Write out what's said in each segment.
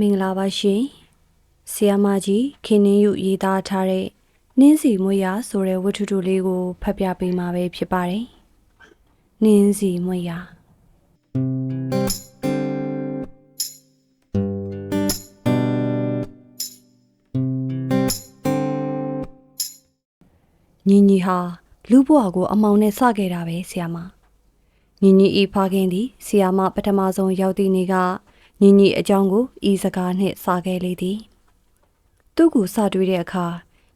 မင်္ဂလာပါရှင်ဆီယာမကြီးခင်နှင်းယူရေးသားထားတဲ့နင်းစီမွေရဆိုတဲ့ဝတ္ထုတူလေးကိုဖတ်ပြပေးမှာပဲဖြစ်ပါတယ်နင်းစီမွေရညီညီဟာလူဘွားကိုအမောင်နဲ့စခဲ့တာပဲဆီယာမညီညီဤဖခင်သည်ဆီယာမပထမဆုံးရောက်သည့်နေ့က ညီညီအကြောင်းကိုဤစကားနှင့်စခဲ့လေသည်သူ့ကိုစတွေ့တဲ့အခါ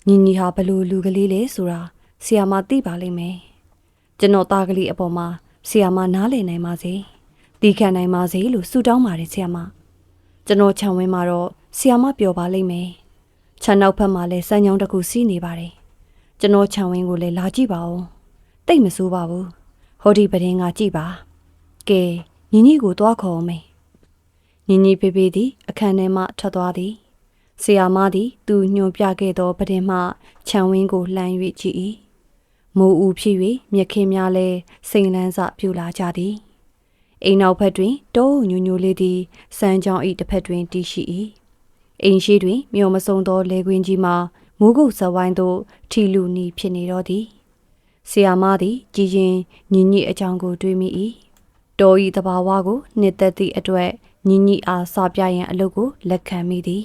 ညီညီဟာဘလို့လူကလေးလဲဆိုတာဆီယာမသိပါလိမ့်မယ်ကျွန်တော်သားကလေးအပေါ်မှာဆီယာမနားလည်နိုင်ပါစေတီးခံနိုင်ပါစေလို့ဆုတောင်းပါတယ်ဆီယာမကျွန်တော်ခြံဝင်းမှာတော့ဆီယာမပျော်ပါလိမ့်မယ်ခြံနောက်ဘက်မှာလည်းစမ်းချောင်းတစ်ခုစီးနေပါတယ်ကျွန်တော်ခြံဝင်းကိုလည်းလာကြည့်ပါဦးတိတ်မဆိုးပါဘူးဟောဒီပဒင်းကကြည့်ပါကဲညီညီကိုသွားခေါ်အောင်မယ် ညီညီဖေဖေသည် အခန်းထဲမှထွက်သွားသည်ဆရာမသည် သူညွန်ပြခဲ့သောပဒင်းမှခြံဝင်းကိုလှမ်း၍ကြည့်၏မိုးဦးဖြစ်၍မြက်ခင်းများလဲစိန်လန်းစပြူလာကြသည်အိမ်နောက်ဘက်တွင်တောအုံညိုညိုလေးသည်စမ်းကြောင်း၏တစ်ဖက်တွင်တည်ရှိ၏အိမ်ရှိတွင်မြော်မစုံသောလေကွင်းကြီးမှာမူးကုတ်ဇဝိုင်းသို့ထီလူနီဖြစ်နေတော့သည်ဆီယာမသည်ကြည်ရင်ညီညီအကြောင်းကိုတွေးမိ၏တော်ဤတဘာဝကိုနှစ်သက်သည့်အတွက် ညီညီအားစာပြရန်အလုပ်ကိုလက်ခံမိသည်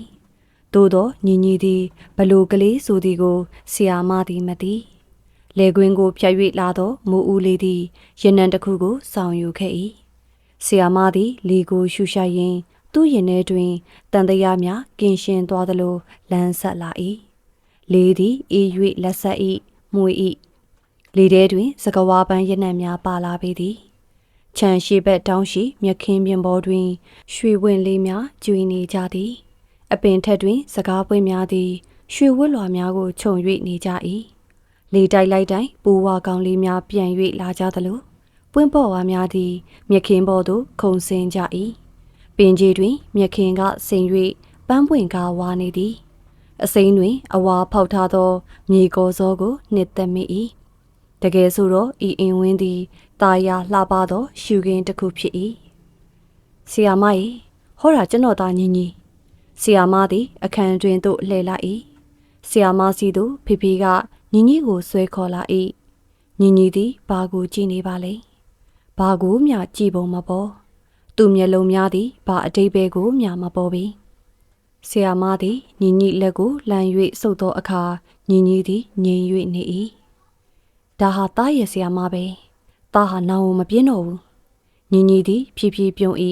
သို့သောညီညီသည်ဘလို့ကလေးဆိုသည်ကိုဆီယာမသည်မသိလေကွင်းကိုဖြတ်၍လာသောမူဦးလေးသည်ရနံတစ်ခုကိုဆောင်ယူခဲ့၏ဆီယာမသည်လီကိုရှူရှိုက်ရင်းသူ့ရင်ထဲတွင်တန်တရားများကင်ရှင်သွားသလိုလမ်းဆက်လာ၏လေးသည်အေး၍လက်ဆက်၏မှု၏လေထဲတွင်စကဝါပန်းရနံ့များပါလာပေသည် ခြံရှိဘက်တောင်းရှိမြခင်းပြင်ပေါ်တွင် ရွှေဝင့်လေးများကျွေနေကြသည် အပင်ထက်တွင် စကားပွင့်များသည် ရွှေဝတ်လွှာများကိုခြုံ၍နေကြ၏လေတိုက်လိုက်တိုင်းပူဝါကောင်လေးများပြန်၍လာကြသလိုပွင့်ပေါ်ဝါများသည် မြခင်းပေါ်သို့ခုန်ဆင်းကြ၏ပင်ကြီးတွင် မြခင်းကစိန်၍ပန်းပွင့်ကားဝါနေသည်အစိမ်းတွင် အဝါဖောက်ထားသော မြေကောစောကိုနှစ်သက်မိ၏တကယ်ဆိုတော့ဤအင်ဝင်းသည် တာယာလှပသောရှုခင်းတစ်ခုဖြစ်၏ဆီယာမ၏ဟောတာကျွန်တော်သားညီညီဆီယာမသည် အခန်းတွင်သို့လှည့်လာ၏ဆီယာမစီသို့ဖေဖေကညီညီကိုဆွဲခေါ်လာ၏ညီညီသည်ဘာကိုကြည့်နေပါလဲဘာကိုမျှကြည့်ပုံမပေါ်သူမျက်လုံးများသည်ဘာအတိတ်ပဲကိုမျှမပေါ်ပြီဆီယာမသည်ညီညီလက်ကိုလှမ်း၍စုပ်သောအခါညီညီသည်ငြိမ်၍နေ၏ဒါဟာတားရဆရာမပဲ တားဟာနောင်မပြင်းတော့ဘူးညီညီသည်ဖြည်းဖြည်းပြုံး၏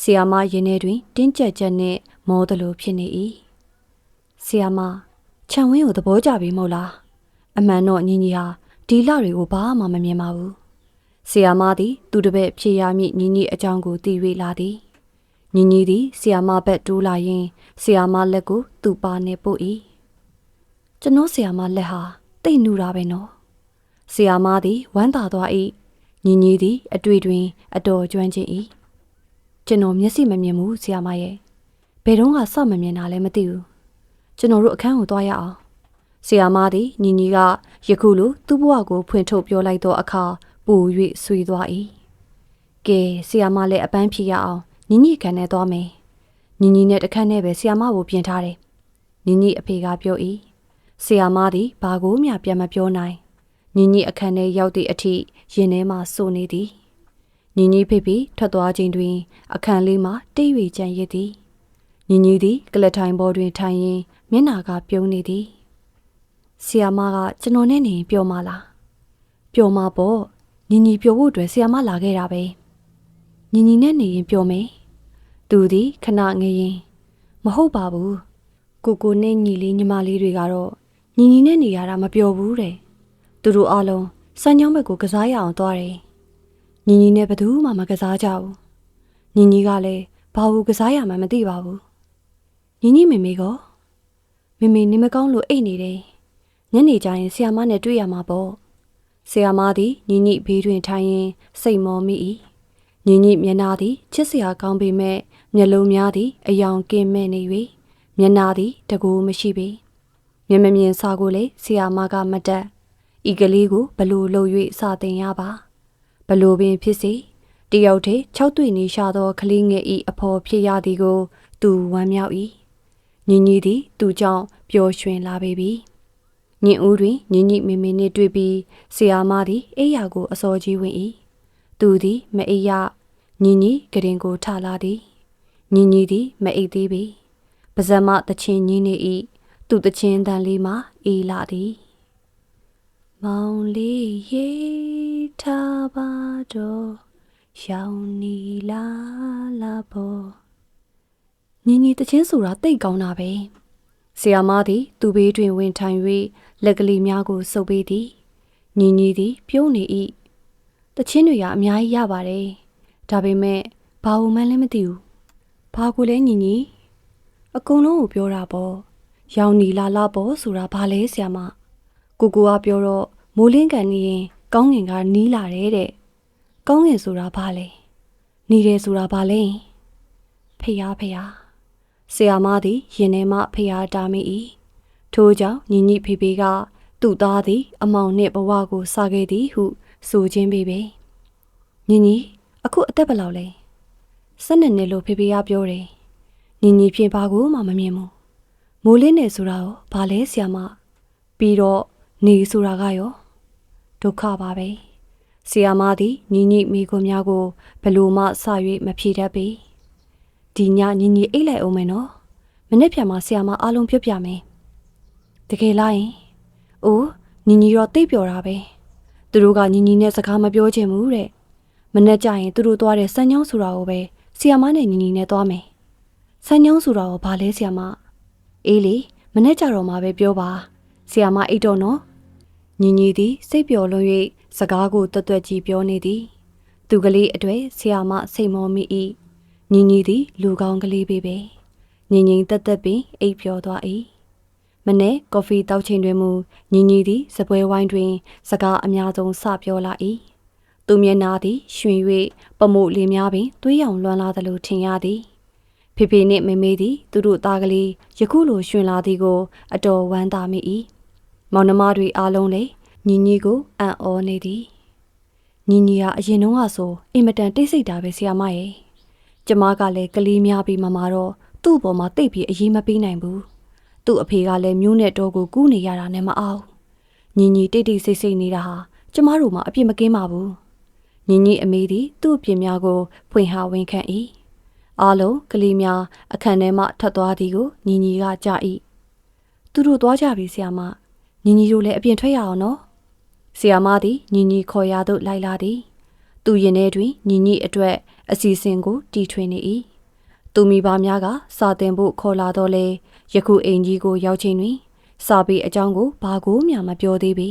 ဆရာမရင်ထဲတွင်တင်းကြပ်ကြပ်နှင့်မောသလိုဖြစ်နေ၏ဆရာမခြံဝင်းကိုသဘောကျပြီမဟုတ်လားအမှန်တော့ညီညီဟာဒီလတွေကိုဘာမှမမြင်ပါဘူးဆရာမသည်သူတပည့်ဖြေရမည့်ညီညီအကြောင်းကိုသိ၍လာသည်ညီညီသည်ဆရာမဘက်တိုးလာရင်ဆရာမလက်ကိုသူ့ပါနဲ့ပို့၏ကျွန်တော်ဆရာမလက်ဟာတိတ်နူတာပဲနော်ဆရာမသည်ဝမ်းသာသွား၏ ညီညီသည်အတွေ့တွင် အတော်ကျွမ်းကျင်၏ကျွန်တော်မျက်စိမမြင်ဘူးဆရာမရဲ့ဘယ်တော့မှစမမြင်တာလည်းမသိဘူးကျွန်တော်တို့အခန်းကိုသွားရအောင်ဆရာမသည်ညီညီကယခုလိုသူ့ဘဝကိုဖွင့်ထုတ်ပြောလိုက်သောအခါပူ၍ဆွေသွား၏ကဲဆရာမလည်းအပန်းဖြေရအောင်ညီညီခံနဲ့သွားမယ်ညီညီနဲ့တခန့်နဲ့ပဲဆရာမကိုပြင်ထားတယ်ညီညီအဖေကပြော၏ဆရာမသည်ဘာကိုမှပြန်မပြောနိုင် ညီညီအခန်းထဲရောက်သည့်အထိရင်ထဲမှစိုးနေသည်ညီညီဖေဖေထွက်သွားခြင်းတွင် အခန်းလေးမှတိတ်၍ကြံရစ်သည်ညီညီသည်ကလထိုင်ပေါ်တွင်ထိုင်ရင်းမျက်နာကပြုံးနေသည်ဆီယာမကကျွန်တော်နဲ့နေပျော်မလားပျော်မှာပေါ့ညီညီပျော်ဖို့အတွက်ဆီယာမလာခဲ့တာပဲညီညီနဲ့နေရင်ပျော်မယ်သူသည်ခဏငရင်မဟုတ်ပါဘူးကိုကိုနဲ့ညီလေးညီမလေးတွေကတော့ညီညီနဲ့နေရတာမပျော်ဘူးတဲ့ သူတို့အားလုံးစံညောင်းဘက်ကိုကစားရအောင်သွားတယ်။ညီညီနဲ့ဘသူမှမကစားကြဘူး။ညီညီကလည်းဘာဘူးကစားရမှမသိပါဘူး။ညီညီမေမေကမေမေနေမကောင်းလို့အိတ်နေတယ်။ညနေကျရင်ဆီယာမနဲ့တွေ့ရမှာပေါ့။ဆီယာမသည်ညီညီဘေးတွင်ထိုင်ရင်စိတ်မောမိ၏။ညီညီမျက်နာသည်ချစ်စရာကောင်းပေမဲ့မျက်လုံးများသည်အယောင်ကင်းမဲ့နေ၍မျက်နာသည်တကူမရှိပေ။မျက်မမြင်စာကိုလေဆီယာမကမတက် ဤကလေးကိုဘလို့လှုပ်၍စတင်ရပါဘလို့ပင်ဖြစ်စေတယောက်တည်း၆တွေ့နေရှာသောကလေးငယ်ဤအဖော်ဖြစ်ရသည်ကိုသူသူဝမ်းမြောက်၏ညီညီသည် သူကြောင့်ပျော်ရွှင်လာပေပြီညင်ဦးတွင်ညီညီမေမေနှင့်တွေ့ပြီးဆရာမသည်အိယာကိုအစောကြီးဝင်၏သူသည်မအိယညီညီကရင်ကိုထလာသည်ညီညီသည်မအိတ်သေးပေပါဇက်မတချင်းညီနေ၏သူတချင်းတန်လေးမှအေးလာသည် မောင်လေးရေးထားပါတော့ရောင်နီလာလာပေါ်ညီညီတချင်းဆိုတာတိတ်ကောင်းတာပဲဆီယာမသည် သူ့ဘေးတွင်ဝင်ထိုင်၍လက်ကလေးများကိုစုပ်ပေးသည်ညီညီသည် ပြုံးနေ၏တချင်းတွေကအများကြီးရပါတယ်ဒါပေမဲ့ဘာလို့မှန်းလည်းမသိဘူးဘာကိုလဲညီညီအကုန်လုံးကိုပြောတာပေါ့ရောင်နီလာလာပေါ်ဆိုတာဘာလဲဆီယာမကိုကိုကပြောတော့ မိုးလင်းကန်နေရင်ကောင်းငင်ကနီးလာတယ်တဲ့ကောင်းငင်ဆိုတာဘာလဲနီတယ်ဆိုတာဘာလဲဖေယားဖေယားဆရာမသည်ရင်ထဲမှဖေယားတာမိ၏ထို့ကြောင့်ညီညီဖေဖေကသူ့သားသည် အမောင်နှင့်ဘဝကိုစားခဲ့သည်ဟု ဆိုခြင်းပေပေညီညီအခုအသက်ဘယ်လောက်လဲ၁၂နှစ်လို့ဖေဖေကပြောတယ်ညီညီဖြင့်ဘာကိုမှမမြင်ဘူးမိုးလင်းနေဆိုတာရောဘာလဲဆရာမပြီးတော့နေဆိုတာကရော ဒုက္ခပါပဲဆီယာမသည်ညီညီမိကိုများကိုဘလို့မှစ၍မဖြေတတ်ပေဒီညညီညီအိတ်လိုက်အောင်မယ်နော်မနေ့ပြန်မှာဆီယာမအားလုံးပြပြမယ်တကယ်လားယင်အိုးညီညီတော့တိတ်ပျော်တာပဲသူတို့ကညီညီနဲ့စကားမပြောချင်ဘူးတဲ့မနေ့ကျရင်သူတို့သွားတဲ့စံညောင်းဆိုတာကိုပဲဆီယာမနဲ့ညီညီနဲ့သွားမယ်စံညောင်းဆိုတာကိုဘာလဲဆီယာမအေးလေမနေ့ကျတော့မှပဲပြောပါဆီယာမအိတ်တော့နော် ညီညီသည်စိတ်ပျော်လွန်၍စကားကိုတွတ်တွတ်ကြီးပြောနေသည် သူကလေးအတွေ့ဆရာမစိတ်မောမိ၏ညီညီသည်လူကောင်းကလေးပေပဲညီညီတက်တက်ပင်အိပ်ပျော်သွား၏မနေ့ကော်ဖီတောက်ချိန်တွင်မူညီညီသည်စပွဲဝိုင်းတွင် စကားအများဆုံးစပြောလာ၏သူမျက်နာသည်ရွှင်၍ပမို့လေးများပင်သွေးရောင်လွှမ်းလာသလိုထင်ရသည်ဖေဖေနှင့်မေမေသည် သူတို့သားကလေးယခုလိုရွှင်လာသည်ကို အတော်ဝမ်းသာမိ၏ မောင်နှမတွေအားလုံးလည်းညီညီကိုအံ့ဩနေသည်ညီညီဟာအရင်တုန်းကဆိုအင်မတန်တိတ်ဆိတ်တာပဲဆရာမရဲ့ကျမကလည်းကလေးများပြီးမမတော့သူ့ဘောမှာတိတ်ပြီးအရေးမပေးနိုင်ဘူးသူ့အဖေကလည်းမျိုးနဲ့တော့ကိုကူးနေရတာနဲ့မအောင်ညီညီတိတ်တိတ်ဆိတ်ဆိတ်နေတာဟာကျမတို့မှအပြစ်မကင်းပါဘူးညီညီအမေသည်သူ့အပြစ်များကိုဖွင့်ဟဝန်ခံ၏အားလုံးကလေးများအခန်းထဲမှထွက်သွားသည်ကိုညီညီကကြား၏သူတို့သွားကြပြီဆရာမ ညီညီတို့လည်းအပြင်ထွက်ရအောင်နော်ဆီယာမသည်ညီညီခေါ်ရသို့လိုက်လာသည်သူရင်ထဲတွင်ညီညီအတွက်အစီအစဉ်ကိုတီထွင်နေ၏သူမိဘများကစာတင်ဖို့ခေါ်လာတော့လေယခုအိမ်ကြီးကိုရောက်ချိန်တွင် စာပေအကြောင်းကိုဘာကိုမှမပြောသေးပေ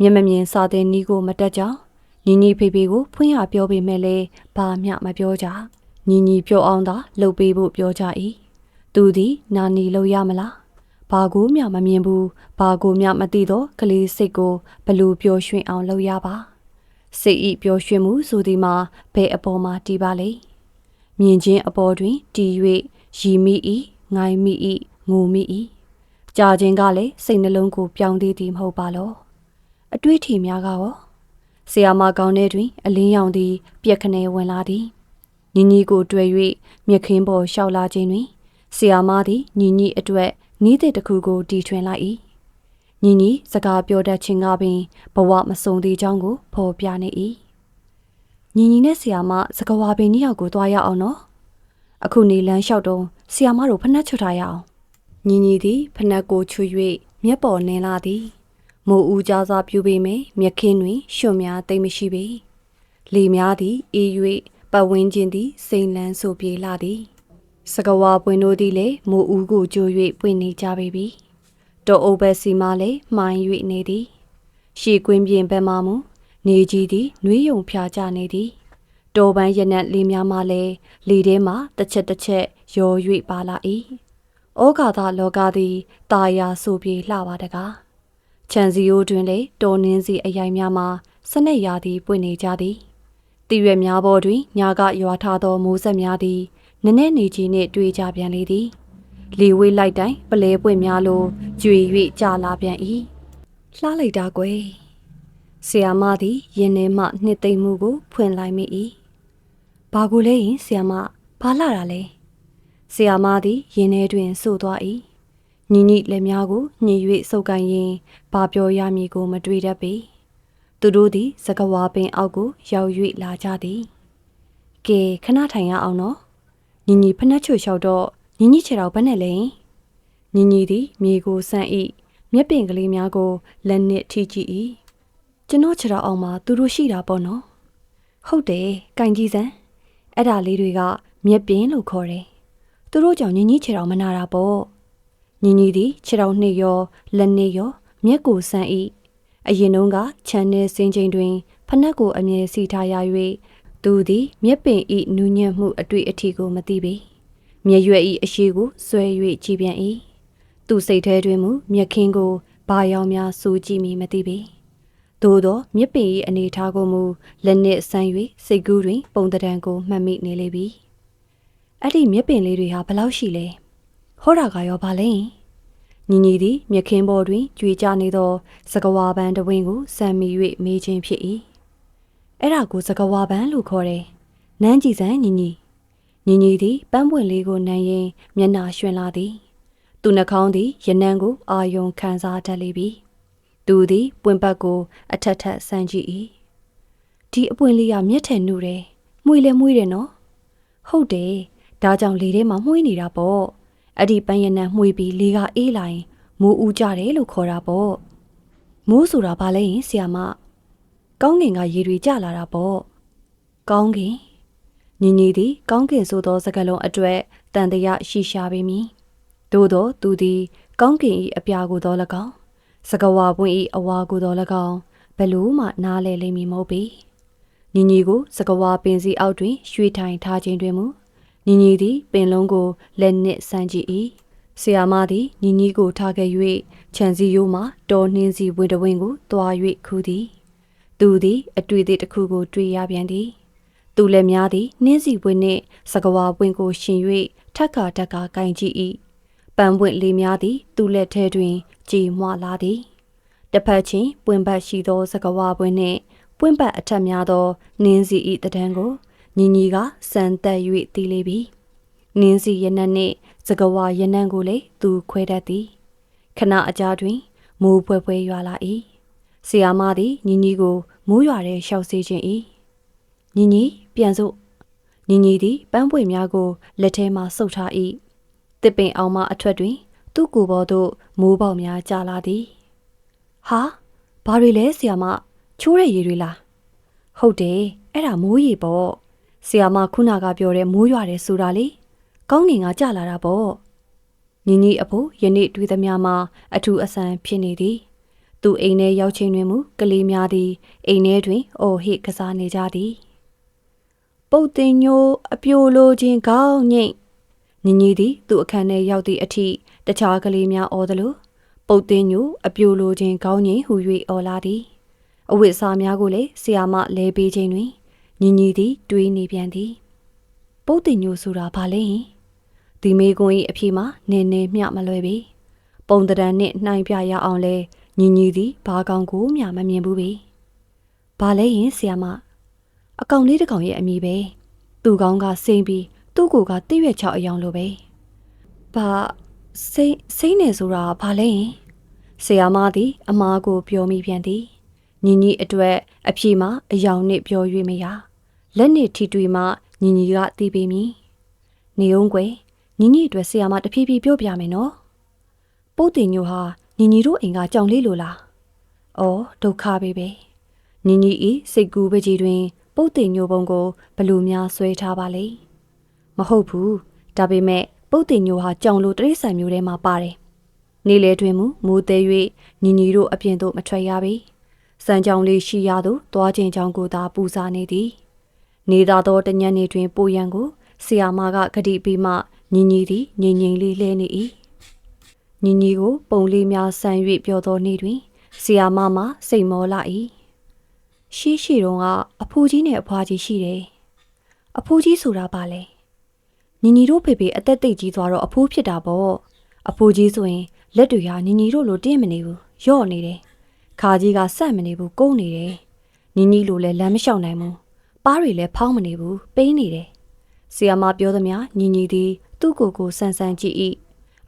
မျက်မမြင်စာတင်နီးကိုမတက်ကြောင်းညီညီဖေဖေကိုဖွင့်ရပြောပေမဲ့လည်းဘာမျှမပြောကြညီညီပြောအောင်သာလှုပ်ပေးဖို့ပြောကြ၏သူသည်နာနီလို့ရမလား ဘာကိုမျှမမြင်ဘူးဘာကိုမျှမသိတော့ကလေးစိတ်ကိုဘလို့ပျော်ရွှင်အောင်လုပ်ရပါစိတ်ဤပျော်ရွှင်မှုဆိုသည်မှာဘယ်အပေါ်မှာတည်ပါလိမ့်မြင်ခြင်းအပေါ်တွင်တည်၍ရည်မိ၏ငိုင်းမိ၏ငိုမိ၏ကြာခြင်းကလည်းစိတ်နှလုံးကိုပြောင်းသေးသည်မဟုတ်ပါလောအတွေ့အထိများကရောဆရာမကောင်းတဲ့တွင် အလင်းရောင်သည် ပြက်ခနဲဝင်လာသည်ညီညီကိုတွေ့၍မြခင်းပေါ်လျှောက်လာခြင်းတွင်ဆရာမသည်ညီညီအတွက် နီးတဲ့တစ်ခုကိုတီထွင်လိုက်၏ညီညီစကားပြောတတ်ခြင်းကပင်ဘဝမစုံသေးကြောင်းကိုဖော်ပြနေ၏ညီညီနဲ့ဆီယာမစကားဝါပင်နှစ်ယောက်ကိုသွားရအောင်နော်အခုနေလန်းလျှောက်တော့ဆီယာမတို့ဖနှက်ချွတ်ထားရအောင်ညီညီသည်ဖနှက်ကိုချွ၍မျက်ပေါ်နင်းလာသည်မိုးဦးကြားစားပြူပေမယ်မြက်ခင်းတွင်ရွှွန်များတိတ်မရှိပေလေများသည်အေး၍ပတ်ဝန်းကျင်သည်စိန်လန်းဆိုပြေလာသည် စကဝါပွင့်တို့သည်လည်းမိုးဦးကိုကြို၍ပွင့်နေကြပေပြီတောအုပ်ဘက်စီမှလည်းမှိုင်း၍နေသည်ရှေကွင်းပြင်ဘက်မှမူနေကြီးသည်နှွေးယုံဖြာကြနေသည်တော်ပန်းရနက်လေးများမှလည်းလေထဲမှတစ်ချက်တစ်ချက်ရော်၍ပါလာ၏ဩဃာသလောကသည်တာယာဆိုပြေလှပါတကားခြံစည်းရိုးတွင်လည်းတော်နှင်းစီအရိုင်များမှာစနက်ရာသည်ပွင့်နေကြသည်တည်ရွယ်များပေါ်တွင်ညာကရွာထားသောမိုးဆက်များသည် နည်းနည်းနေကြီးနှင့်တွေ့ကြပြန်လေသည်လေဝေးလိုက်တိုင်းပလဲပွင့်များလိုကြွေ၍ကြာလာပြန်၏လှလိုက်တာကွယ်ဆီယာမသည်ရင်ထဲမှနှစ်သိမ့်မှုကို ဖွင့်လိုက်မိ၏ဘာကိုလဲရင်ဆီယာမဘာလှတာလဲဆီယာမသည်ရင်ထဲတွင်ဆို့သွား၏ညီညီလက်များကိုညှိ၍စုပ်ကိုင်ရင်းဘာပြောရမည်ကို မတွေးတတ်ပေသူတို့သည်စကဝါပင်အောက်ကို ရောက်၍လာကြသည်ကဲခဏထိုင်ရအောင်နော် ညီညီဖနှက်ချွတ်လျှောက်တော့ညီညီခြေတော်ဘက်နဲ့လဲညီညီသည်မြေကိုဆန့်၏မျက်ပင်ကလေးများကိုလက်နှင့်ထိကြည့်၏ကျွန်တော်ခြေတော်အောင်မှာသူတို့ရှိတာပေါ့နော်ဟုတ်တယ်ကင်ကြီးစံအဲ့ဒါလေးတွေကမျက်ပင်လို့ခေါ်တယ်သူတို့ကြောင့်ညီညီခြေတော်မနာတာပေါ့ညီညီသည်ခြေတော်နှိပ်ရောလက်နှိပ်ရောမျက်ကိုဆန့်၏အရင်တုန်းကခြံနေစင်ချိန်တွင်ဖနှက်ကိုအမြဲစီထားရ၍ သူသည်မျက်ပင်ဤနူးညံ့မှုအတွေ့အထိကိုမသိပေမျက်ရွယ်ဤအရှိကိုဆွဲ၍ကြည်ပြန်၏သူစိတ်ထဲတွင်မူမျက်ခင်းကိုဘာယောင်များစူးကြည့်မိမသိပေသို့သောမြစ်ပင်၏အနေထားကိုမူလက်နှင့်ဆန်း၍စိတ်ကူးတွင် ပုံတံကိုမှတ်မိနေလေပြီအဲ့ဒီမြစ်ပင်လေးတွေဟာဘလောက်ရှိလဲဟောတာကရောဘာလဲညီညီသည်မြက်ခင်းပေါ်တွင်ကြွေကြနေသော စကဝါပန်းတဝင်းကိုစံမီ၍မေးခြင်းဖြစ်၏ အဲ့ဒါကိုစကဝါပန်းလို့ခေါ်တယ်နန်းကြည်စံညီညီညီညီသည်ပန်းပွင့်လေးကိုနမ်းရင်းမျက်နှာရွှင်လာသည်သူနှာခေါင်းသည်ရနံကိုအာယုံခံစားတတ်လေပြီသူသည်ပွင့်ပတ်ကိုအထက်ထက်ဆန်းကြည့်၏ဒီအပွင့်လေးကမျက်ထည်နုတယ်မှုလဲမှုတယ်နော်ဟုတ်တယ်ဒါကြောင့်လေထဲမှာမှုနေတာပေါ့အဲ့ဒီပန်းရနံမှုပြီးလေကအေးလာရင်မိုးဦးကြတယ်လို့ခေါ်တာပေါ့မိုးဆိုတာဘာလဲရင်ဆီယာမ ကောင်းကင်ကရေတွေကျလာတာပေါ့ကောင်းကင်ညီညီသည်ကောင်းကင်ဆိုသောစကားလုံးအတွက်တန်တရာရှိရှာပေမည်သို့သောသူသည် ကောင်းကင်၏အပြာကိုသော၎င်းစကဝါပွင့်၏အဝါကိုသော၎င်းဘယ်လို့မှနားလဲလိမ့်မည်မဟုတ်ပေညီညီကိုစကဝါပင်စီအောက်တွင်ရွှေထိုင်ထားခြင်းတွင်မူညီညီသည်ပင်လုံးကိုလက်နှင့်ဆန်းကြည့်၏ဆီယာမသည်ညီညီကိုထားခဲ့၍ခြံစည်းရိုးမှတော်နှင်းစီဝင်းတဝင်းကိုတွား၍ခူးသည် သူသည်အတွေ့အသည့်တစ်ခုကို တွေ့ရပြန်သည်သူလည်းများသည်နှင်းစီပွင့်နှင့်စကဝါပွင့်ကိုရှင်၍ထက်ခါထက်ခါကင်ကြည့်၏ပန်းပွင့်လေးများသည် သူ့လက်ထဲတွင်ကြည်မွလာသည်တစ်ဖက်ချင်းပွင့်ဘတ်ရှိသော စကဝါပွင့်နှင့်ပွင့်ဘတ်အထက်များသောနင်းစီ၏တဒံကိုညီညီကစံတက်၍တီးလေပြီနင်းစီရနက်နှင့်စကဝါရနံကိုလည်းသူခွဲတတ်သည်ခဏအကြာတွင်မိုးဖွဲဖွဲရွာလာ၏ ဆီယာမသည်ညီညီကိုမိုးရွာတဲ့ရှောက်စေခြင်း၏ညီညီပြန်စို့ညီညီသည်ပန်းပွင့်များကိုလက်ထဲမှဆုပ်ထား၏တစ်ပင်အောင်မှအထွတ်တွင် သူ့ကိုယ်ပေါ်သို့မိုးပေါက်များကျလာသည်ဟာဘာတွေလဲဆီယာမချိုးတဲ့ရေတွေလားဟုတ်တယ်အဲ့ဒါမိုးရေပေါ့ဆီယာမခုနကပြောတဲ့မိုးရွာတယ်ဆိုတာလေကောင်းငင်ကကြလာတာပေါ့ညီညီအဖိုးယနေ့တွေ့သမျှမှာအထူးအဆန်းဖြစ်နေသည် သူအိမ်ထဲရောက်ချိန်တွင်မူကလေးများသည်အိမ်ထဲတွင်အော်ဟစ်ကစားနေကြသည်ပုတ်တင်ညိုအပြိုလိုခြင်းကောင်းညိတ်ညီညီသည်သူ့အခန်းထဲရောက်သည့်အထိတခြားကလေးများအော်သလိုပုတ်တင်ညိုအပြိုလိုခြင်းကောင်းညိတ်ဟူ၍အော်လာသည်အဝိစာများကိုလည်းဆီယာမလဲပေးခြင်းတွင်ညီညီသည် တွေးနေပြန်သည်ပုတ်တင်ညိုဆိုတာဘာလဲဒီမေကွန်၏အဖြစ်မှာနင်းနေမျှမလွယ်ပေပုံတံနှင့်နှိုင်းပြရအောင်လဲ ညီညီသည်ဘာကောင်ကိုမျှမမြင်ဘူးပေဘာလဲရင်ဆီယာမအကောင်လေးတစ်ကောင်ရဲ့အမိပဲသူကောင်းကစိမ့်ပြီးသူ့ကိုယ်ကတိရွက်ချောက်အယောင်လိုပဲဘာစိမ့်စိမ့်နေဆိုတာဘာလဲရင်ဆီယာမသည် အမားကိုပြောမိပြန်သည်ညီညီအတွက်အဖြေမှာအယောင်နှင့်ပြော၍မရလက်နှင့်ထီတွေ့မှညီညီကသိပေမည်နေုံကွယ်ညီညီအတွက်ဆရာမတဖြည်းဖြည်းပြောပြမယ်နော်ပို့တင်ညိုဟာ ညီညီတို့အိမ်ကကြောင်လေးလိုလားအော်ဒုက္ခပဲပဲညီညီဤစိတ်ကူးပကြီးတွင် ပုတ်တင်ညိုပုံကိုဘလူများဆွဲထားပါလေမဟုတ်ဘူးဒါပေမဲ့ပုတ်တင်ညိုဟာကြောင်လိုတရိษံမျိုးထဲမှာပါတယ်နေလေတွင်မူမိုးသေး၍ညီညီတို့အပြင်သို့မထွက်ရပေစံကြောင်လေးရှိရသို့သွားခြင်းကြောင့်ကိုသာပူဇာနေသည်နေသာသောတညနေတွင် ပိုရန်ကိုဆီယာမကဂတိပြီးမှညီညီသည်ငြိမ်ငြိမ်လေးလဲနေ၏ ညီညီကိုပုံလေးများဆန်၍ပြောသောနေ့တွင်ဆီယာမမှစိတ်မောလာ၏ရှိရှိတုန်းကအဖိုးကြီးနဲ့အဖွားကြီးရှိတယ်အဖိုးကြီးဆိုတာပါလေညီညီတို့ဖေဖေအသက်သိပ်ကြီးသွားတော့အဖိုးဖြစ်တာပေါ့အဖိုးကြီးဆိုရင်လက်တွေဟာညီညီတို့လိုတင်းမနေဘူးယော့နေတယ်ခါကြီးကစက်မနေဘူးကုန်းနေတယ်ညီညီလိုလည်းလမ်းမလျှောက်နိုင်ဘူးပါးတွေလည်းဖောင်းမနေဘူးပိန်းနေတယ်ဆီယာမပြောသမျှညီညီသည်သူ့ကိုယ်ကိုဆန်းဆန်းကြည့်၏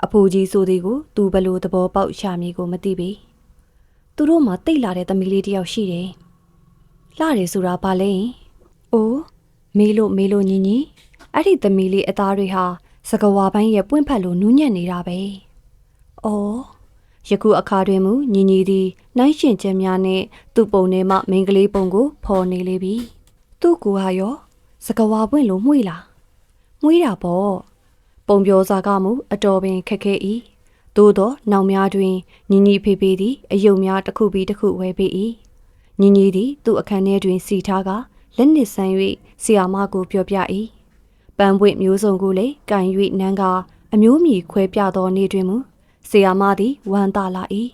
အဖိုးကြီးဆိုသည်ကိုသူဘလို့သဘောပေါက်ရှာမည်ကိုမသိပေသူတို့မှတိတ်လာတဲ့သမီးလေးတစ်ယောက်ရှိတယ်လှတယ်ဆိုတာဘာလဲ။အိုးမေးလို့မေးလို့ညီညီအဲ့ဒီသမီးလေးအသားတွေဟာစကဝါပိုင်းရဲ့ပွင့်ဖက်လို့နူးညံ့နေတာပဲ။အော်ယခုအခါတွင်မူညီညီသည်နိုင်ရှင်ကျင်းများနှင့်သူ့ပုံထဲမှမိန်းကလေးပုံကိုဖော်နေလေပြီ။သူ့ကိုဟာရောစကဝါပွင့်လို့မှုေးလား။မှုေးတာပေါ့။ ပုံပြောစာကမူအတော်ပင်ခက်ခဲ၏။သို့သောနောက်များတွင်ညီညီဖေဖေသည်အယုံများတစ်ခုပြီးတစ်ခုဝဲပေ၏။ညီညီသည်သူ့အခန်းထဲတွင်စီထားကလက်နစ်ဆန်း၍ဆီယာမကိုပြောပြ၏ပန်းပွင့်မျိုးစုံကိုလည်းကန်၍နန်းကအမျိုးမြည်ခွဲပြသောနေ့တွင်မူဆီယာမသည်ဝမ်းသာလာ၏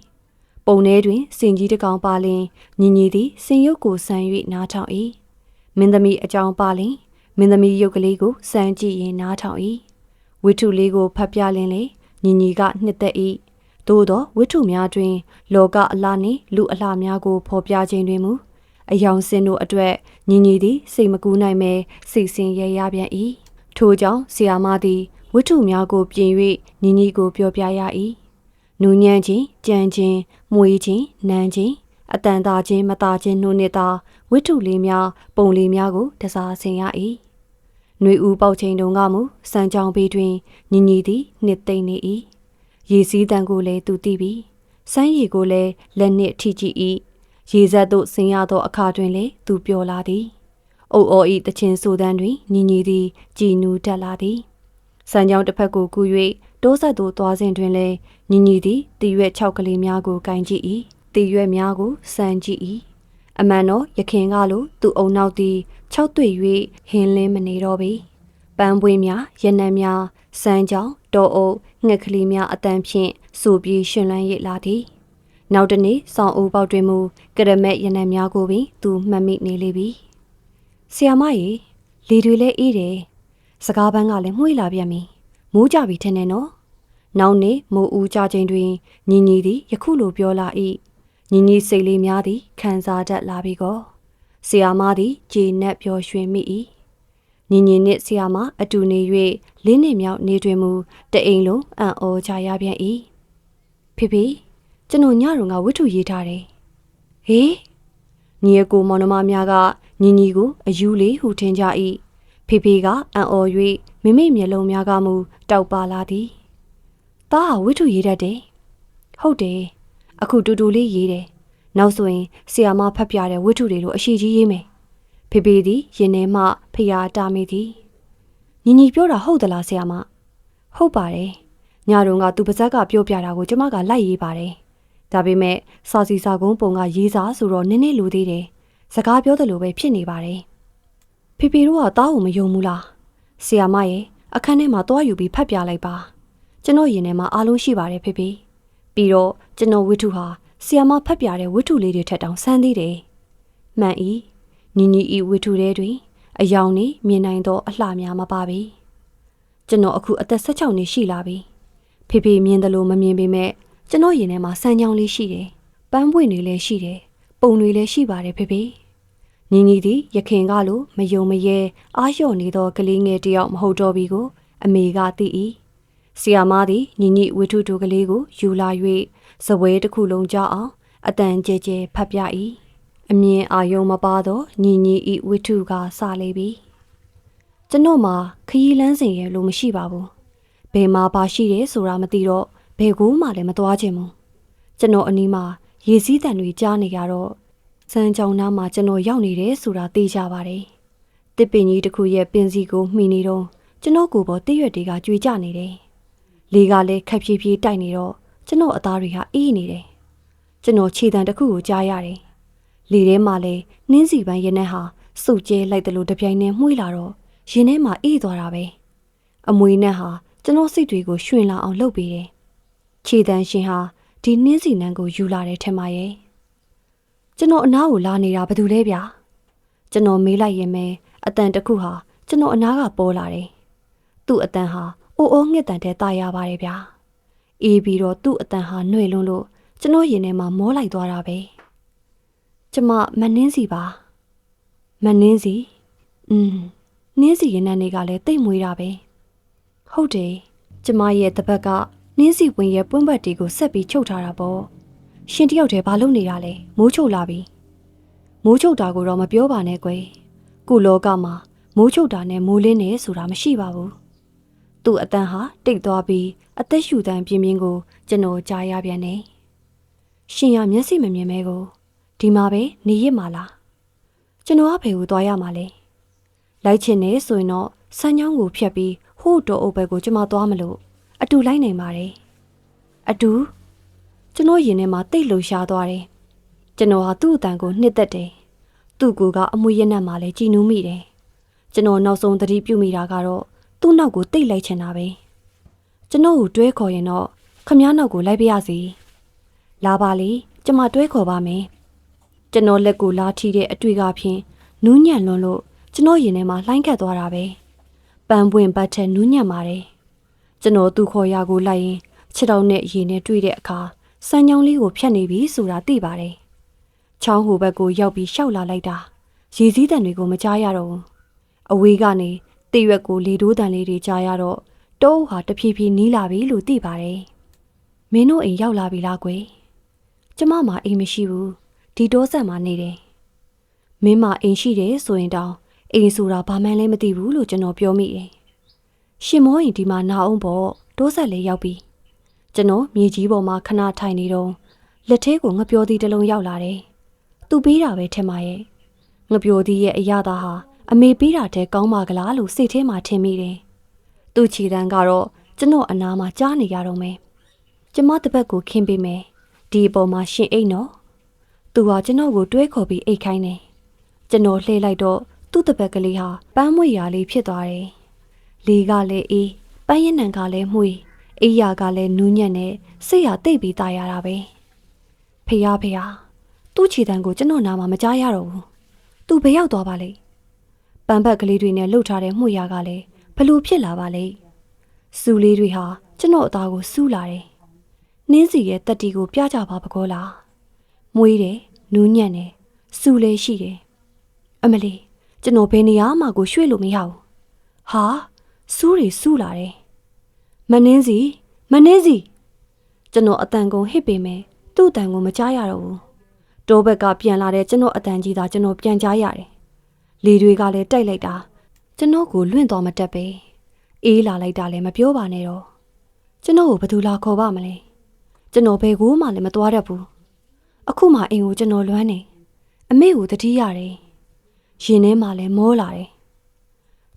ပုံထဲတွင်စင်ကြီးတစ်ကောင်ပါလင်ညီညီသည်စင်ရုပ်ကိုဆန်း၍နားထောင်၏မင်းသမီးအကြောင်းပါလင်မင်းသမီးရုပ်ကလေးကိုစမ်းကြည့်ရင်နားထောင်၏ ဝိထုလေးကိုဖတ်ပြလင်လေညီညီကနှစ်သက်၏သို့သောဝိထုများတွင် လောကအလားနှင့်လူအလားများကိုဖော်ပြခြင်းတွင်မူအယောင်စင်တို့အတွက်ညီညီသည်စိတ်မကူးနိုင်ပဲစိတ်ဆင်းရဲရပြန်၏ထို့ကြောင့်ဆီယာမသည်ဝိထုများကိုပြင်၍ညီညီကိုပြောပြရ၏နူညံ့ခြင်းကြမ်းခြင်းမွေးခြင်းနမ်းခြင်းအတန်တာခြင်းမတာခြင်းနှုတ်နှင့်သာဝိထုလေးများပုံလေးများကိုတစားဆင်ရ၏ နှွေဦးပေါက်ချိန်တုန်းကမူစံကြောင်ပေတွင်ညီညီသည်နှစ်သိမ့်နေ၏ရေစည်းတန်ကိုလည်းသူသိပြီစမ်းရည်ကိုလည်းလက်နှင့်ထိကြည့်၏ရေစက်သို့ဆင်းရသောအခါတွင်လည်းသူပြောလာသည်။အုတ်အော်ဤတချင်းဆိုတန်းတွင်ညီညီသည်ကြည်နူးတက်လာသည်။စံကြောင်တစ်ဖက်ကိုကူ၍တိုးဆက်သို့သွားစဉ်တွင်လည်းညီညီသည်တည်ရွက်၆ကလေးများကိုကင်ကြည့်၏။တည်ရွက်များကိုစမ်းကြည့်၏။အမှန်တော့ရခင်ကလိုသူ့အုံနောက်သည် ၆တွေ့၍ဟင်းလင်းမနေတော့ပေ။ပန်းပွေးများရနံများစမ်းကြောင်တောအုပ်ငှက်ကလေးများအတန်းဖြင့်စူပြီးရှင်လန်းရလာသည်။နောက်တနေ့စောင်းအိုးပေါက်တွင်မူကရမက်ရနံများကိုပင်သူမှတ်မိနေလေပြီ။ဆီယာမရေလေတွေလည်းအေးတယ်။စကားပန်းကလည်းမှုေးလာပြန်ပြီ။မိုးကြပြီထင်တယ်နော်။နောက်နေ့မိုးဦးကြချိန်တွင်ညီညီသည်ယခုလိုပြောလာ၏။ညီညီစိတ်လေးများသည်ခံစားတတ်လာပြီကော။ ဆီယာမသည်ဂျေနက်ပျော်ရွှင်မိ၏။ညီညီနှင့်ဆီယာမအတူနေ၍လင်းနှင့်မြောက်နေတွင်မူတအိမ်လုံးအံ့ဩကြရပြန်၏။ဖေဖေကျွန်တော်ညတုန်းကဝတ္ထုရေးထားတယ်။ဟေးညီအကိုမောင်နှမများကညီညီကိုအယူလေးဟုထင်ကြ၏ဖေဖေကအံ့ဩ၍မိမိမျက်လုံးများကမူတောက်ပါလာသည်။သားဟာဝတ္ထုရေးတတ်တယ်။ဟုတ်တယ်။အခုတူတူလေးရေးတယ်။ နောက်ဆိုရင်ဆီယာမဖတ်ပြတဲ့ဝတ္ထုတွေလိုအရှိကြီးရေးမယ်။ဖေဖေသည်ရင်ထဲမှဖျားတာမိသည်။ညီညီပြောတာဟုတ်သလားဆီယာမ။ဟုတ်ပါတယ်။ညတုန်းကသူပါဇက်ကပြောပြတာကိုကျမကလိုက်ရေးပါတယ်။ဒါပေမဲ့စာစီစာကုန်းပုံကရေးစားဆိုတော့နည်းနည်းလိုသေးတယ်။စကားပြောတယ်လို့ပဲဖြစ်နေပါတယ်။ဖေဖေတို့ကတားကိုမယုံဘူးလား။ဆီယာမရဲ့အခန်းထဲမှာတွားယူပြီးဖတ်ပြလိုက်ပါ။ကျွန်တော်ရင်ထဲမှာအားလုံးရှိပါတယ်ဖေဖေ။ပြီးတော့ကျွန်တော်ဝိထုဟာ ဆီယာမဖတ်ပြတဲ့ဝိထုလေးတွေထက်တောင်ဆန်းသေးတယ်။မှန်ဤနီနီဤဝိထုထဲတွင်အယောင်နေမြင်နိုင်သောအလှများမပါပေ။ကျွန်တော်အခုအသက်16နှစ်ရှိလာပြီ။ဖေဖေမြင်တယ်လို့မမြင်ပေမဲ့ကျွန်တော်ရင်ထဲမှာစမ်းချောင်းလေးရှိတယ်။ပန်းပွင့်တွေလည်းရှိတယ်။ပုံတွေလည်းရှိပါတယ်ဖေဖေ။ညီညီသည်ရခင်ကလိုမယုံမရဲအားလျော့နေသောကလေးငယ်တယောက်မဟုတ်တော့ပြီကို အမေကသိ၏။ဆီယာမသည်ညီညီဝိထုတူကလေးကိုယူလာ၍ စပွဲတစ်ခုလုံးကြောက်အောင်အတန်ကြဲကြဲဖတ်ပြ၏။အမြင်အာယုံမပါသောညီညီဤဝိထုကစလေပြီ။ကျွန်တော်မှာခရီးလန်းစဉ်ရဲ့လို့မရှိပါဘူး။ဘယ်မှာပါရှိတယ်ဆိုတာမသိတော့ဘယ်ကိုမှလည်းမသွားခြင်းဘူးကျွန်တော်အနီးမှာရေစည်းတန်တွေကြားနေရတော့စမ်းကြောင်နားမှာကျွန်တော်ရောက်နေတယ်ဆိုတာသိကြပါတယ်တစ်ပင်ကြီးတစ်ခုရဲ့ပင်စီကိုမှီနေတော့ကျွန်တော်ကိုယ်ပေါ်တည့်ရွက်တွေကကြွေကြနေတယ်လေကလည်းခက်ဖြည်းဖြည်းတိုက်နေတော့ ကျွန်တော်အသားတွေဟာအေးနေတယ်ကျွန်တော်ခြေတံတစ်ခုကိုကြားရတယ်လေထဲမှာလည်းနှင်းစီပန်းရင်ထဲဟာစုပ်ကျဲလိုက်တယ်လို့တပြိုင်တည်းမှုေးလာတော့ရင်ထဲမှာအေးသွားတာပဲအမွေနဲ့ဟာကျွန်တော်စိတ်တွေကိုရွှင်လာအောင်လုပ်ပေးတယ်ခြေတန်းရှင်ဟာဒီနှင်းစီနန်းကိုယူလာတယ်ထင်ပါရဲ့ကျွန်တော်အနားကိုလာနေတာဘယ်သူလဲဗျာကျွန်တော်မေးလိုက်ရင်ပဲအတန်တစ်ခုဟာကျွန်တော်အနားကပေါ်လာတယ်သူ့အတန်ဟာအိုးအိုးငှက်တန်တဲ့ตายရပါတယ်ဗျာ အေးပြီးတော့သူ့အတန်ဟာနှွေလွန်းလို့ကျွန်တော်ရင်ထဲမှာမောလိုက်သွားတာပဲကျမမနှင်းစီပါမနှင်းစီอืมနှင်းစီရင်တဲ့နေကလည်းတိတ်မွေးတာပဲဟဟုတ်တယ်ကျမရဲ့တပတ်ကနင်းစီဝင်ရဲ့ပွင့်ဘတ်တီကိုဆက်ပြီးချုပ်ထားတာပေါ့ရှင်တယောက်တည်းဘာလုပ်နေတာလဲမိုးချုပ်လာပြီမိုးချုပ်တာကိုတော့မပြောပါနဲ့ကွယ်ကုလောကမှာမိုးချုပ်တာနဲ့မိုးလင်းနေဆိုတာမရှိပါဘူး သူ့အတန်ဟာတိတ်သွားပြီးအသက်ရှူတန်ပြင်းပြင်းကိုကျွန်တော်ကြားရပြန်တယ်ရှင်ရမျက်စိမမြင်မဲကိုဒီမှာပဲနေရစ်မှာလားကျွန်တော်အဖေကိုသွားရမှာလဲလိုက်ချင်နေဆိုရင်တော့ဆန်းချောင်းကိုဖြတ်ပြီးဟို့တော်အုပ်ဘက်ကိုကျွန်မသွားမလို့အတူလိုက်နိုင်ပါတယ်အတူကျွန်တော်ရင်ထဲမှာတိတ်လှရှားသွားတယ်ကျွန်တော်ဟာသူ့အတန်ကိုနှစ်သက်တယ်သူ့ကိုယ်ကအမွေရနက်မှလည်းကြည်နူးမိတယ်ကျွန်တော်နောက်ဆုံးသတိပြုမိတာကတော့ သူ့နောက်ကိုတိတ်လိုက်ချင်တာပဲကျွန်တော်ကိုတွဲခေါ်ရင်တော့ခမည်းနောက်ကိုလိုက်ပြရစီလာပါလေကျွန်မတွဲခေါ်ပါမယ်ကျွန်တော်လက်ကိုလာထီတဲ့အတွေ့ကဖြင့်နူးညံ့လွန်းလို့ကျွန်တော်ရင်ထဲမှာလှိုင်းခတ်သွားတာပဲပန်းပွင့်ပတ်ထက်နူးညံ့ပါတယ်ကျွန်တော်သူ့ခေါ်ရကိုလိုက်ရင်ခြေထောက်နဲ့ရေနဲ့တွေ့တဲ့အခါစမ်းချောင်းလေးကိုဖြတ်နေပြီဆိုတာသိပါတယ်ချောင်းဟိုဘက်ကိုရောက်ပြီးရှောက်လာလိုက်တာရေစည်းတန်တွေကိုမကြားရတော့ဘူးအဝေးကနေ တည့်ရွက်ကိုလေတိုးတန်လေးတွေကြားရတော့တိုးဟာတဖြည်းဖြည်းနီးလာပြီလို့သိပါတယ်မင်းတို့အိမ်ရောက်လာပြီလားကွယ်ကျမမှအိမ်မရှိဘူးဒီတိုးဆက်မှနေတယ်မင်းမအိမ်ရှိတယ်ဆိုရင်တောင်အိမ်ဆိုတာဘာမှန်းလည်းမသိဘူးလို့ကျွန်တော်ပြောမိတယ်ရှင်မောရင်ဒီမှာနာအောင်ပေါ့တိုးဆက်လေးရောက်ပြီကျွန်တော်မြေကြီးပေါ်မှာခဏထိုင်နေတော့လက်ထဲကိုငပြောသည်တစ်လုံးရောက်လာတယ်သူပေးတာပဲထင်ပါရဲ့ငပြောသည်ရဲ့အရသာဟာ အမေပေးတာတဲ့ကောင်းပါကလားလို့စိတ်ထဲမှာထင်မိတယ်သူ့ခြေတန်းကတော့ကျွန်တော်အနားမှာကြားနေရတော့မယ်ကျမတပတ်ကိုခင်းပေးမယ်ဒီအပေါ်မှာရှင်အိတ်နော်သူဟာကျွန်တော်ကိုတွဲခေါ်ပြီးအိတ်ခိုင်းတယ်ကျွန်တော်လှည့်လိုက်တော့သူ့တပတ်ကလေးဟာပန်းမွေရာလေးဖြစ်သွားတယ်လေကလည်းအေးပန်းရနံကလည်းမှုေးအေးရကလည်းနူးညံ့နဲ့စိတ်ဟာတိတ်ပြီးตายရတာပဲဖေရဖေရသူ့ခြေတန်းကိုကျွန်တော်နားမှာမကြားရတော့ဘူးသူဘယ်ရောက်သွားပါလဲ ပန်းဘက်ကလေးတွေနဲ့လှုပ်ထားတဲ့မှုရကလည်းဘလို့ဖြစ်လာပါလဲစူလေးတွေဟာကျွန်တော်အသားကိုစူးလာတယ်နင်းစီရဲ့တက်တီကိုပြကြပါပကောလားမွေးတယ်နူးညံ့တယ်စူလေးရှိတယ်အမလီကျွန်တော်ဘယ်နေရာမှကိုရွှေ့လို့မရဘူးဟာစူးတွေစူးလာတယ်မနှင်းစီမနှင်းစီကျွန်တော်အတန်ကုန်ဟစ်ပေမယ်သူ့အတန်ကိုမကြားရတော့ဘူးတိုးဘက်ကပြန်လာတဲ့ကျွန်တော်အတန်ကြီးသာကျွန်တော်ပြန်ကြားရတယ် လေတွေကလည်းတိုက်လိုက်တာကျွန်တော်ကိုလွင့်သွားမတက်ပဲအေးလာလိုက်တာလည်းမပြောပါနဲ့တော့ကျွန်တော်ကိုဘယ်သူလာခေါ်ပါမလဲကျွန်တော်ဘယ်ကိုမှလည်းမသွားတတ်ဘူးအခုမှအိမ်ကိုကျွန်တော်လွမ်းနေအမေကိုတတိရတယ်ရင်ထဲမှာလည်းမောလာတယ်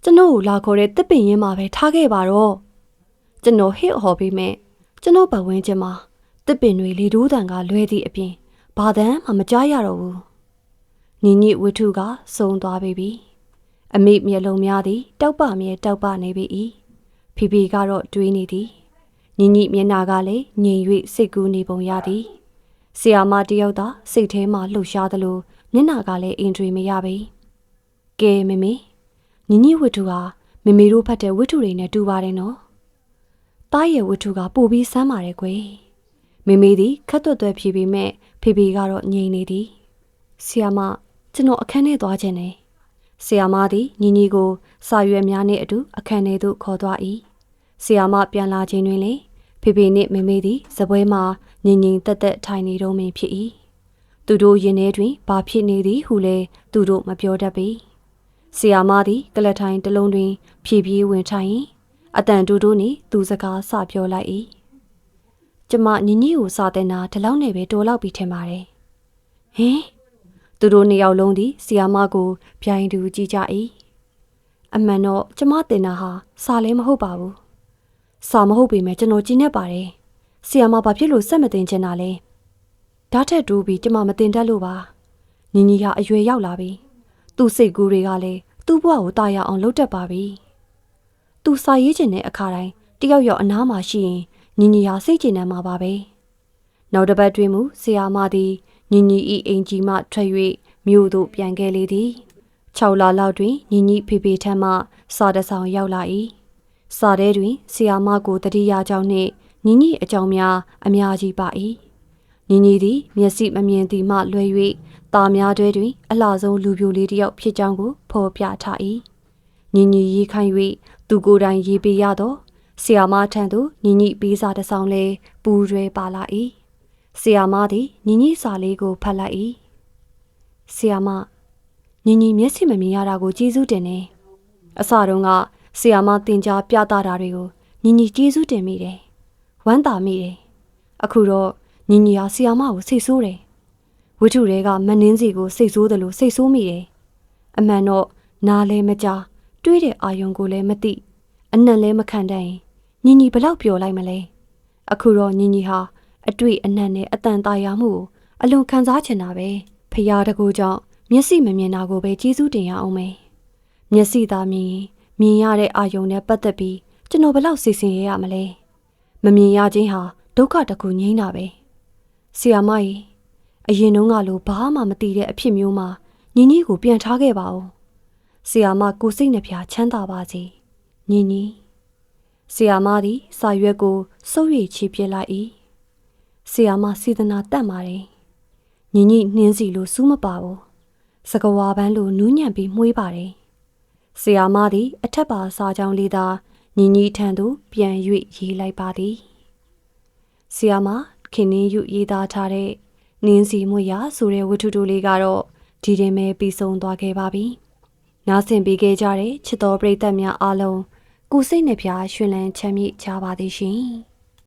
ကျွန်တော်ကိုလာခေါ်တဲ့တစ်ပင်ရင်းမှာပဲထားခဲ့ပါတော့ကျွန်တော်ဟစ်ဟော်ပြီးမဲ့ကျွန်တော်ပတ်ဝန်းကျင်မှာတစ်ပင်တွေလေတိုးတန်ကလွဲသည့်အပြင်ဘာတမ်းမှမကြားရတော့ဘူး ညီညီဝတ္ထုကစုံသွားပြီပြီအမိမျက်လုံးများသည်တောက်ပမြဲတောက်ပနေပြီ၏ဖီဖီကတော့တွေးနေသည်ညီညီမျက်နာကလည်းငြိမ်၍စိတ်ကူးနေပုံရသည်ဆီယာမတယောက်သာစိတ်ထဲမှလှုပ်ရှားသလိုမျက်နာကလည်းအင်တွေမရပေကဲမမေညီညီဝတ္ထုဟာမမေတို့ဖတ်တဲ့ဝတ္ထုတွေနဲ့တူပါတယ်နော်တားရဲ့ဝတ္ထုကပို့ပြီးစမ်းပါတယ်ကွယ်မမေသည်ခတ်သွက်သွဲဖြေပေမဲ့ဖေဖေကတော့ငြိမ်နေသည်ဆီယာမ ကျွန်တော်အခန်းထဲသွားခြင်းနဲ့ဆီယာမသည်ညီညီကိုစာရွက်များနှင့်အတူအခန်းထဲသို့ခေါ်သွား၏ဆီယာမပြန်လာခြင်းတွင်လေဖေဖေနှင့်မေမေသည်စပွဲမှငြိမ်ငြိမ်သက်သက်ထိုင်နေတော့မင်းဖြစ်၏သူတို့ရင်ထဲတွင်ဘာဖြစ်နေသည်ဟုလဲသူတို့မပြောတတ်ပေဆီယာမသည်ကလထိုင်တစ်လုံးတွင် ဖြည်းဖြည်းဝင်ထိုင်၏အတန်တူတူနှင့်သူစကားစပြောလိုက်၏ကျမညီညီကိုစာတင်တာဒီလောက်နဲ့ပဲတော်လောက်ပြီထင်ပါတယ်ဟင် သူတို့နှစ်ယောက်လုံးသည်ဆီယာမကိုပြိုင်တူကြည့်ကြ၏အမှန်တော့ကျမတင်တာဟာစာလည်းမဟုတ်ပါဘူးစာမဟုတ်ပေမဲ့ကျွန်တော်ကြည်နေပါတယ်ဆီယာမဘာဖြစ်လို့စက်မတင်ချင်တာလဲဓာတ်ထက်တိုးပြီးကျမမတင်တတ်လို့ပါညီညီကအရွယ်ရောက်လာပြီသူ့စိတ်ကူးတွေကလည်းသူ့ဘဝကိုတာယာအောင်လုပ်တတ်ပါပြီသူစာရေးချင်တဲ့အခါတိုင်းတယောက်ယောက်အနားမှာရှိရင်ညီညီဟာစိတ်ကျဉ်နေမှာပါပဲနောက်တစ်ပတ်တွင်မူဆီယာမသည် ညီညီဤအင်ကြီးမှထွက်၍မြို့သို့ပြန်ခဲ့လေသည်6လလောက်တွင်ညီညီဖေဖေထမ်းမှစာတဆောင်ရောက်လာ၏စာထဲတွင်ဆီယာမကိုတတိယကြောင့်နှင့်ညီညီအကြောင်းများအများကြီးပါ၏ညီညီသည်မျက်စိမမြင်သည်မှလွဲ၍တာများတွဲတွင် အလှဆုံးလူပြိုလေးတစ်ယောက်ဖြစ်ကြောင်းကိုဖော်ပြထား၏ညီညီရေးခိုင်း၍သူကိုယ်တိုင်ရေးပေးရသောဆီယာမထံသို့ညီညီပေးစာတစ်ဆောင်လေးပူရွဲပါလာ၏ ဆီယာမသည်ညီညီစာလေးကိုဖတ်လိုက်၏ဆီယာမညီညီမျက်စိမမြင်ရတာကိုကျေးဇူးတင်နေအစတုန်းကဆီယာမတင် जा ပြသတာတွေကိုညီညီကျေးဇူးတင်မိတယ်ဝမ်းသာမိတယ်အခုတော့ညီညီဟာဆီယာမကိုစိတ်ဆိုးတယ်ဝိထုတွေကမနှင်းစီကိုစိတ်ဆိုးတယ်လို့စိတ်ဆိုးမိတယ်အမှန်တော့နားလဲမကြားတွေးတဲ့အာယုံကိုလည်းမသိအနံ့လည်းမခံတတ်ရင်ညီညီဘလောက်ပျော်လိုက်မလဲအခုတော့ညီညီဟာ အတွေ့အနှံ့နဲ့အတန်တာယာမှုကိုအလွန်ခံစားချင်တာပဲဖရာတကူကြောင့်မျက်စိမမြင်တာကိုပဲကျေးဇူးတင်ရအောင်မယ်မျက်စိသာမြင်မြင်ရတဲ့အာယုံနဲ့ပတ်သက်ပြီးကျွန်တော်ဘလောက်စီစဉ်ရရမလဲမမြင်ရခြင်းဟာဒုက္ခတကူငြိမ်းတာပဲဆီယာမကြီးအရင်တုန်းကလိုဘာမှမသိတဲ့အဖြစ်မျိုးမှာညီညီကိုပြန်ထားခဲ့ပါဦးဆီယာမကိုစိတ်နှပြချမ်းသာပါစေညီညီဆီယာမသည်စာရွက်ကိုစုပ်၍ခြေပြစ်လိုက်၏ ဆီယာမစေတနာတတ်ပါတယ်ညီညီနှင်းစီလိုစူးမပါဘူးစကဝါပန်းလိုနူးညံ့ပြီးမှုေးပါတယ်ဆီယာမသည်အထက်ပါစာကြောင်းလေးသာညီညီထံသို့ပြန်၍ရေးလိုက်ပါသည်ဆီယာမခင်နှင်းယူရေးသားထားတဲ့နင်းစီမွေရဆိုတဲ့ဝတ္ထုတိုလေးကတော့ဒီတင်ပဲပြီးဆုံးသွားခဲ့ပါပြီ။နားဆင်ပေးခဲ့ကြတဲ့ချစ်တော်ပရိသတ်များအားလုံးကိုစိတ်နှဖျားရှင်လန်းချမ်းမြေ့ကြပါသည်ရှင်။